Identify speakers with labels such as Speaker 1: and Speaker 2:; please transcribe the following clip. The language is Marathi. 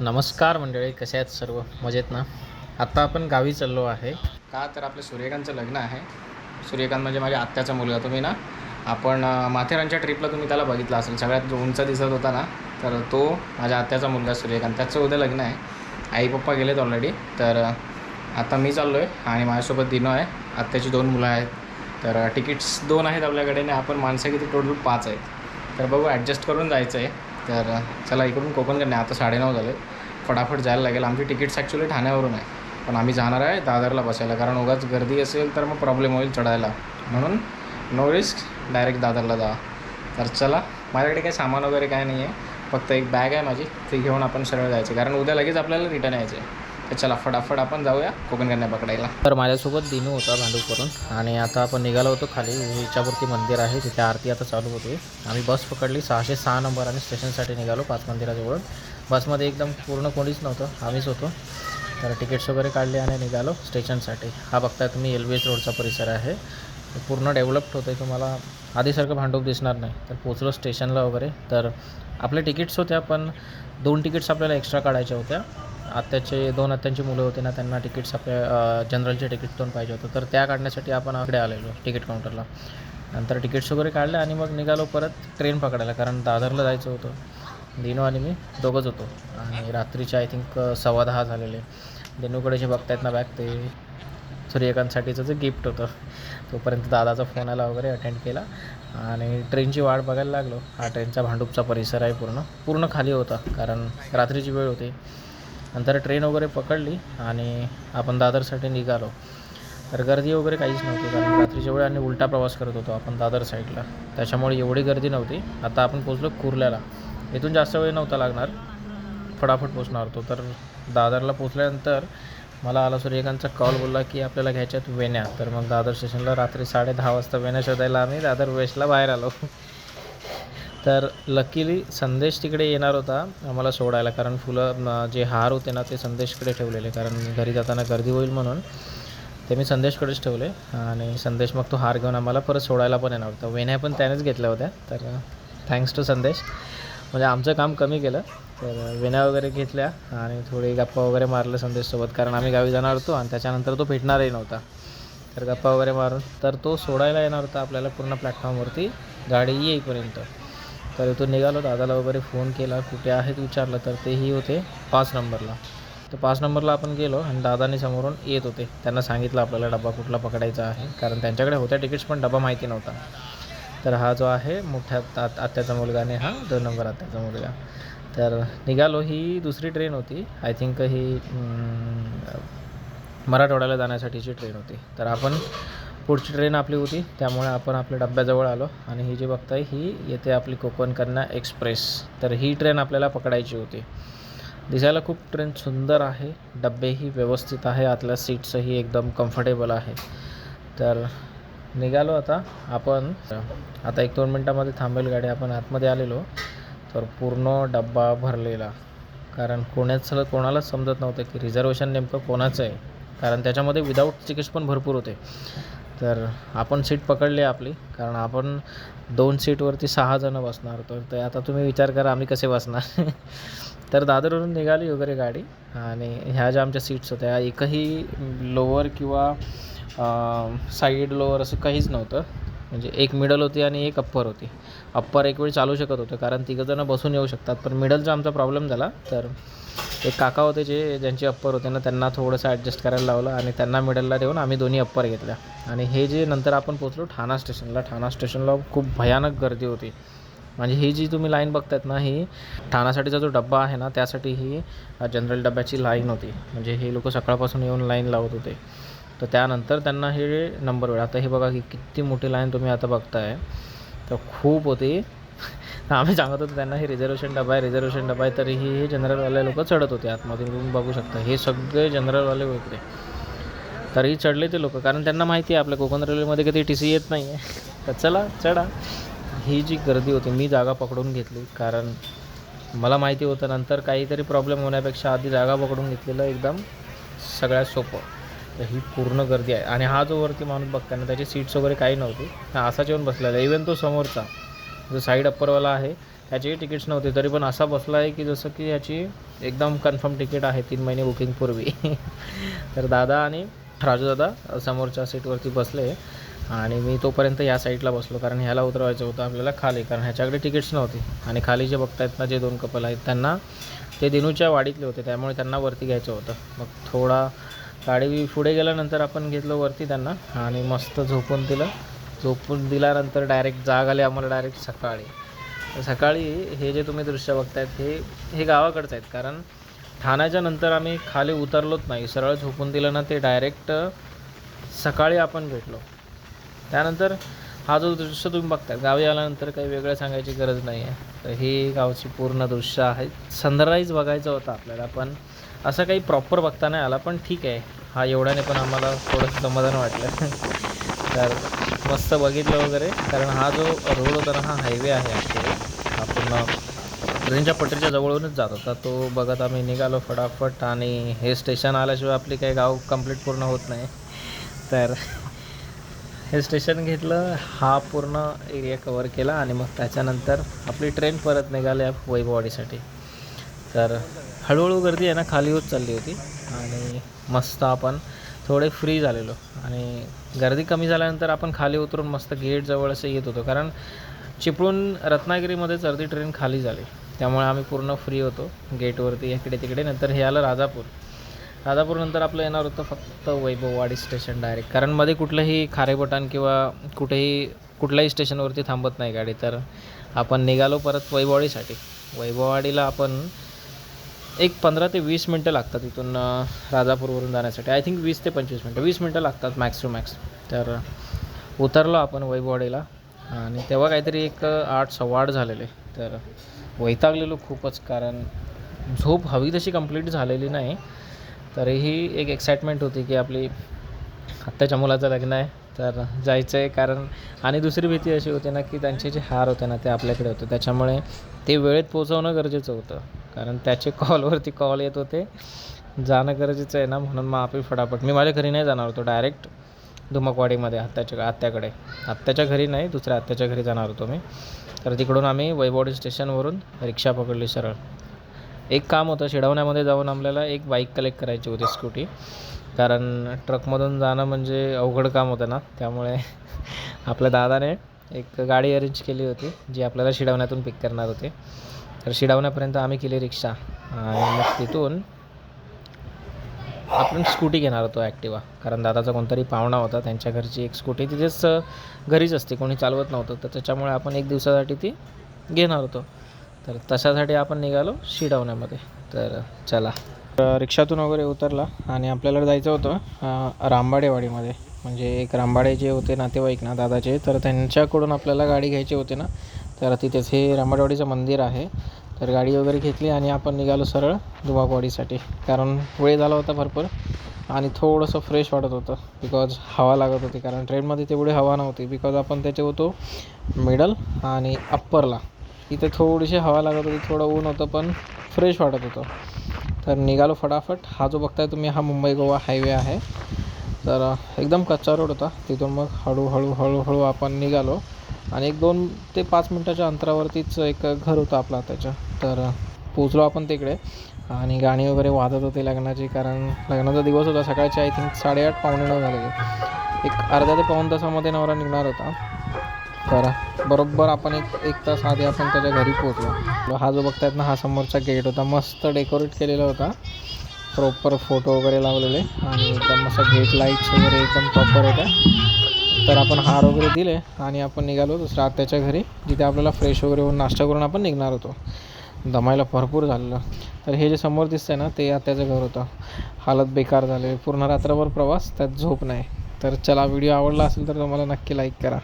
Speaker 1: नमस्कार मंडळी कसे आहेत सर्व? मजेत ना? आत्ता आपण गावी चाललो आहे. का तर आपल्या सूर्यकांतचं लग्न आहे. सूर्यकांत म्हणजे माझ्या आत्याचा मुलगा तुम्ही ना? आपण माथेरानच्या ट्रिपला तुम्ही त्याला बघितला असेल. सगळ्यात जो उंच दिसत होता ना तर तो माझ्या आत्याचा मुलगा सूर्यकांत. त्याचं उद्या लग्न आहे. आई पप्पा गेलेत ऑलरेडी तर आता मी चाललो आहे आणि माझ्यासोबत दिनो आहे. आत्याची दोन मुलं आहेत. तर तिकीट्स दोन आहेत आपल्याकडे आणि आपण माणसं किती टोटल पाच आहेत. तर बघू ॲडजस्ट करून जायचं आहे तर चला इकडून कोकण नाही आता साडेनऊ झाले. फटाफट जायला लागेल. आमची तिकीट्स ॲक्च्युली ठाण्यावरून आहे. पण आम्ही जाणार आहे दादरला बसायला. कारण उगाच गर्दी असेल तर मग प्रॉब्लेम होईल चढायला. म्हणून नो रिस्क डायरेक्ट दादरला जा तर चला माझ्याकडे काही सामान वगैरे काय नाही आहे फक्त एक बॅग आहे माझी. ती घेऊन आपण सरळ जायचं. कारण उद्या लगेच आपल्याला रिटर्न यायचं आहे तर चला फटाफट आपण जाऊया कोकण कन्या पकडायला. तर माझ्यासोबत दिनू होता भांडूपवरून. आणि आता आपण निघालो होतो खाली इच्छापूर्ती मंदिर आहे तिथे आरती आता चालू होते आम्ही बस पकडली सहाशे सहा नंबर आणि स्टेशनसाठी निघालो पाच मंदिराजवळून. बसमध्ये एकदम पूर्ण कोणीच नव्हतं आम्हीच होतो. तर तिकीट्स वगैरे काढले आणि निघालो स्टेशनसाठी. हा बघताय तुम्ही एल बी रोडचा परिसर आहे. पूर्ण डेव्हलप्ड होतं आहे तुम्हाला. आधीसारखं भांडूप दिसणार नाही तर पोचलो स्टेशनला वगैरे. तर आपले तिकीट्स होत्या पण दोन तिकीट्स आपल्याला एक्स्ट्रा काढायच्या होत्या. आत्याचे दोन आत्यांची मुलं होती ना त्यांना तिकीट्स आपल्या जनरलचे तिकीट दोन पाहिजे होतं. तर त्या काढण्यासाठी आपण आकडे आलेलो तिकीट काउंटरला नंतर तिकीट्स वगैरे काढले आणि मग निघालो परत ट्रेन पकडायला कारण दादरला जायचं होतं. दिनू आणि मी दोघंच होतो. आणि रात्रीचे आय थिंक सव्वा दहा झालेले. दिनूकडे जे बघतायत ना बॅग ते सूर्यकांतसाठीचं जे गिफ्ट होतं तोपर्यंत दादाचा फोन आला वगैरे अटेंड केला. आणि ट्रेनची वाट बघायला लागलो. हा ट्रेनचा भांडूपचा परिसर आहे पूर्ण. पूर्ण खाली होता कारण रात्रीची वेळ होती. नंतर ट्रेन वगैरे पकडली आणि आपण दादरसाठी निघालो. तर गर्दी वगैरे काहीच नव्हती कारण रात्रीच्या वेळी आणि उलटा प्रवास करत होतो आपण दादर साईडला. त्याच्यामुळे एवढी गर्दी नव्हती. आता आपण पोचलो कुर्ल्याला. इथून जास्त वेळ नव्हता लागणार. फटाफट पोचणार होतो. तर दादरला पोचल्यानंतर मला आला सूर्यकांतचा कॉल बोलला की आपल्याला घ्यायच्यात वेण्या. तर मग दादर स्टेशनला रात्री साडे दहा वाजता वेण्या शोधायला आम्ही दादर वेस्टला बाहेर आलो. तर लकीली संदेश तिकडे येणार होता आम्हाला सोडायला. कारण फुलं जे हार होते ना ते संदेशकडे ठेवलेले. कारण घरी जाताना गर्दी होईल म्हणून ते मी संदेशकडेच ठेवले. आणि संदेश मग तो हार घेऊन आम्हाला परत सोडायला पण येणार होता. वेण्या पण त्यानेच घेतल्या होत्या. तर थँक्स टू संदेश. म्हणजे आमचं काम कमी केलं. तर वेण्या वगैरे घेतल्या आणि थोडी गप्पा वगैरे मारलं संदेशसोबत. कारण आम्ही गावी जाणार होतो आणि त्याच्यानंतर तो भेटणारही नव्हता. तर गप्पा वगैरे मारून तर तो सोडायला येणार होता आपल्याला पूर्ण प्लॅटफॉर्मवरती गाडी येईपर्यंत. तर तो निघालो दादाला वगैरे फोन केला कुठे आहेत विचारलं तर तेही होते पाच नंबरला तर पाच नंबरला आपण गेलो आणि दादाने समोरून येत होते. त्यांना सांगितलं आपल्याला डबा कुठला पकडायचा आहे कारण त्यांच्याकडे होत्या तिकीट्स पण डबा माहिती नव्हता. तर हा जो आहे मोठ्या आत आत्याचा मुलगा आणि हा दोन नंबर आत्याचा मुलगा. तर निघालो ही दुसरी ट्रेन होती. आय थिंक ही मराठवाड्याला जाण्यासाठीची ट्रेन होती. तर आपण पुढची ट्रेन आपली होती. त्यामुळे आपण आपल्या डब्याजवळ आलो. आणि ही जी बघताय ही येते आपली कोकण कन्या एक्सप्रेस. तर ही ट्रेन आपल्याला पकडायची होती. दिसायला खूप ट्रेन सुंदर आहे. डब्बेही व्यवस्थित आहे. आतल्या सीट्सही एकदम कम्फर्टेबल आहे. तर निघालो आता. आपण आता एक दोन मिनटामध्ये थांबेल गाडी. आपण आतमध्ये आलेलो. तर पूर्ण डब्बा भरलेला. कारण कोणाचं कोणालाच समजत नव्हतं की रिझर्वेशन नेमकं कोणाचं आहे. कारण त्याच्यामध्ये विदाऊट तिकीट्स पण भरपूर होते. तर आपण सीट पकडली आपली कारण आपण दोन सीटवरती सहा जणं बसणार. होतो तर आता तुम्ही विचार करा आम्ही कसे बसणार? तर दादरवरून निघाली वगैरे गाडी आणि ह्या ज्या आमच्या सीट्स होत्या एकही लोअर किंवा साईड लोअर असं काहीच नव्हतं. म्हणजे एक मिडल होती आणि एक अप्पर होती. अप्पर एक वेळ चालू शकत होतं कारण तिघंजणं बसून येऊ शकतात. पण मिडलचा आमचा प्रॉब्लेम झाला. तर एक काका होते जे ज्यांचे अप्पर होते ना त्यांना थोडंसं ॲडजस्ट करायला लावलं आणि त्यांना मिडलला देऊन आम्ही दोन्ही अप्पर घेतल्या. आणि हे जे नंतर आपण पोचलो ठाणा स्टेशनला ठाणा स्टेशनला खूप भयानक गर्दी होती. म्हणजे ही जी तुम्ही लाईन बघतात ना ही ठाण्यासाठीचा जो डब्बा आहे ना त्यासाठी ही जनरल डब्याची लाईन होती. म्हणजे हे लोक सकाळपासून येऊन लाईन लावत होते. तर त्यानंतर त्यांना हे नंबर वेळ आता हे बघा की किती मोठी लाईन तुम्ही आता बघताय. तर खूप होती. आम्ही सांगत होतो त्यांना हे रिझर्वेशन डबा आहे रिझर्वेशन डबा आहे. तरीही हे जनरलवाले लोक चढत होते आतमध्ये तुम्ही बघू शकता. हे सगळे जनरलवाले होते. तरीही चढले ते लोक. कारण त्यांना माहिती आहे आपल्या कोकण रेल्वेमध्ये कधी टी सी येत नाही आहे तर चला चढा. ही जी गर्दी होती मी जागा पकडून घेतली. कारण मला माहिती होतं नंतर काहीतरी प्रॉब्लेम होण्यापेक्षा आधी जागा पकडून घेतलेलं एकदम सगळ्यात सोपं. तर ही पूर्ण गर्दी आहे. आणि हा जो वरती माणूस बघताना त्याची सीट्स वगैरे काही नव्हती. हा असाच येऊन बसलेला इवन तो समोरचा. जो साईड अप्परवाला आहे त्याचेही तिकीट्स नव्हते. तरी पण असा बसला आहे की जसं की याची एकदम कन्फर्म तिकीट आहे तीन महिने बुकिंगपूर्वी तर दादा आणि राजूदादा समोरच्या सीटवरती बसले आणि मी तोपर्यंत या साईडला बसलो. कारण ह्याला उतरवायचं होतं आपल्याला खाली. कारण ह्याच्याकडे तिकीट्स नव्हती. आणि खाली जे बघतायत ना जे दोन कपल आहेत त्यांना ते दिनूच्या वाडीतले होते. त्यामुळे त्यांना वरती घ्यायचं होतं. मग थोडा गाडी पुढे गेल्यानंतर आपण घेतलं वरती त्यांना आणि मस्त झोपून दिलं. झोपून दिल्यानंतर डायरेक्ट जाग आली आम्हाला डायरेक्ट सकाळी. तर सकाळी हे जे तुम्ही दृश्य बघतायत हे हे गावाकडचं आहेत. कारण ठाण्याच्या नंतर आम्ही खाली उतरलोच नाही. सरळ झोपून दिलं ना ते डायरेक्ट सकाळी आपण भेटलो. त्यानंतर हा जो दृश्य तुम्ही बघताय गावी आल्यानंतर काही वेगळं सांगायची गरज नाही आहे तर ही गावची पूर्ण दृश्य आहे. सनराईज बघायचं होतं आपल्याला पण असं काही प्रॉपर बघता नाही आला पण ठीक आहे. हा एवढ्याने पण आम्हाला थोडंसं समाधान वाटलं. तर मस्त बघितलं वगैरे. कारण हा जो रोड होता ना हा हायवे आहे ॲक्च्युली हा पूर्ण ट्रेनच्या पटरीच्या जवळूनच जात होता. तो बघत आम्ही निघालो फटाफट आणि हे स्टेशन आल्याशिवाय आपली काही गाव कंप्लीट पूर्ण होत नाही. तर हे स्टेशन घेतलं. हा पूर्ण एरिया कवर केला आणि मग त्याच्यानंतर आपली ट्रेन परत निघाली वैभववाडीसाठी. तर हळूहळू गर्दी आहे ना खाली होत चालली होती. आणि मस्त आपण थोडे फ्री झालेलो. आणि गर्दी कमी झाल्यानंतर आपण खाली उतरून मस्त गेटजवळ असं येत होतो. कारण चिपळूण रत्नागिरीमध्येच अर्धी ट्रेन खाली झाली. त्यामुळे आम्ही पूर्ण फ्री होतो. गेटवरती इकडे तिकडे. नंतर हे आलं राजापूर. राजापूरनंतर आपलं येणार होतं फक्त वैभववाडी स्टेशन डायरेक्ट कारण मध्ये कुठलंही खारेबटान किंवा कुठेही कुठल्याही स्टेशनवरती थांबत नाही गाडी. तर आपण निघालो परत वैभववाडीसाठी. वैभववाडीला आपण एक पंधरा ते वीस मिनटं लागतात इथून राजापूरवरून जाण्यासाठी. आय थिंक वीस ते पंचवीस मिनटं. वीस मिनटं लागतात मॅक्स टू मॅक्स तर उतरलो आपण वैभववाडीला आणि तेव्हा काहीतरी एक आठ सव्वाआठ झालेले. तर वैतागलेलो खूपच कारण झोप हवी तशी कंप्लीट झालेली नाही. तरीही एक एक्साइटमेंट होती की आपली आत्ताच्या मुलाचं लग्न आहे. तर जायचं आहे कारण आणि दुसरी भीती अशी होती ना की त्यांचे जे हार होते ना ते आपल्याकडे होते. त्याच्यामुळे ते वेळेत पोचवणं गरजेचं होतं. कारण त्याचे कॉलवरती कॉल येत होते. जाणं गरजेचं आहे ना म्हणून मग आपण फटाफट. मी माझ्या घरी नाही जाणार होतो डायरेक्ट धुमकवाडीमध्ये आत्याच्या आत्याकडे. आत्याच्या घरी नाही दुसऱ्या आत्याच्या घरी जाणार होतो मी. तर तिकडून आम्ही वैभवडी स्टेशनवरून रिक्षा पकडली सरळ. एक काम होतं शिडवण्यामध्ये जाऊन आपल्याला एक बाईक कलेक्ट करायची होती स्कूटी कारण ट्रकमधून जाणं म्हणजे अवघड काम होतं ना. त्यामुळे आपल्या दादाने एक गाडी अरेंज केली होती जी आपल्याला शिडवण्यातून पिक करणार होती. तर शिडावण्यापर्यंत आम्ही केली रिक्षा. आणि मग तिथून आपण स्कूटी घेणार होतो ॲक्टिवा. कारण दादाचा कोणतरी पाहुणा होता त्यांच्या घरची एक स्कूटी. तिथेच घरीच असते कोणी चालवत नव्हतं. तर त्याच्यामुळे आपण एक दिवसासाठी ती घेणार होतो. तर तशासाठी आपण निघालो शिडावण्यामध्ये. तर चला. तर रिक्षातून वगैरे उतरला आणि आपल्याला जायचं होतं रामबाडेवाडीमध्ये. म्हणजे एक रामबाडे जे होते नातेवाईक ना दादाचे. तर त्यांच्याकडून आपल्याला गाडी घ्यायची होती ना. तर तिथेच हे रामबाडेवाडीचं मंदिर आहे. तर गाडी वगैरे घेतली आणि आपण निघालो सरळ दुबाकवाडीसाठी कारण वेळ झाला होता भरपूर आणि थोडंसं फ्रेश वाटत होतं. बिकॉज हवा लागत होती. कारण ट्रेनमध्ये तेवढी हवा नव्हती. बिकॉज आपण त्याचे होतो मिडल आणि अप्परला इथे थोडीशी हवा लागत होती. थोडं ऊन होतं पण फ्रेश वाटत होतं. तर निघालो फटाफट. हा जो बघताय तुम्ही हा मुंबई गोवा हायवे आहे. तर एकदम कच्चा रोड होता. तिथून मग हळूहळू हळूहळू आपण निघालो. आणि एक दोन ते पाच मिनटाच्या अंतरावरतीच एक घर होतं आपला त्याच्या. तर पोचलो आपण तिकडे. आणि गाणी वगैरे वाजत होते लग्नाची कारण लग्नाचा दिवस होता. सकाळचे आय थिंक साडेआठ पावणे नऊ झालेले एक अर्धा ते पाऊण तासामध्ये नवरा निघणार होता. तर बरोबर आपण एक एक तास आधी आपण त्याच्या घरी पोचलो हा जो बघतायत ना हा समोरचा गेट होता. मस्त डेकोरेट केलेला होता. प्रॉपर फोटो वगैरे लावलेले. आणि एकदम असं गेट लाईट्स वगैरे एकदम प्रॉपर होत्या तर आपण हार वगैरे दिले आणि आपण निघालो दुसऱ्या आत्याच्या घरी जिथे आपल्याला फ्रेश वगैरे होऊन नाश्ता करून आपण निघणार होतो. दमायला भरपूर झालेलं. तर हे जे समोर दिसतंय ना ते आत्याचं घर होतं. हालत बेकार झाले पूर्ण रात्रभर प्रवास त्यात झोप नाही. तर चला व्हिडिओ आवडला असेल तर तुम्हाला नक्की लाईक करा.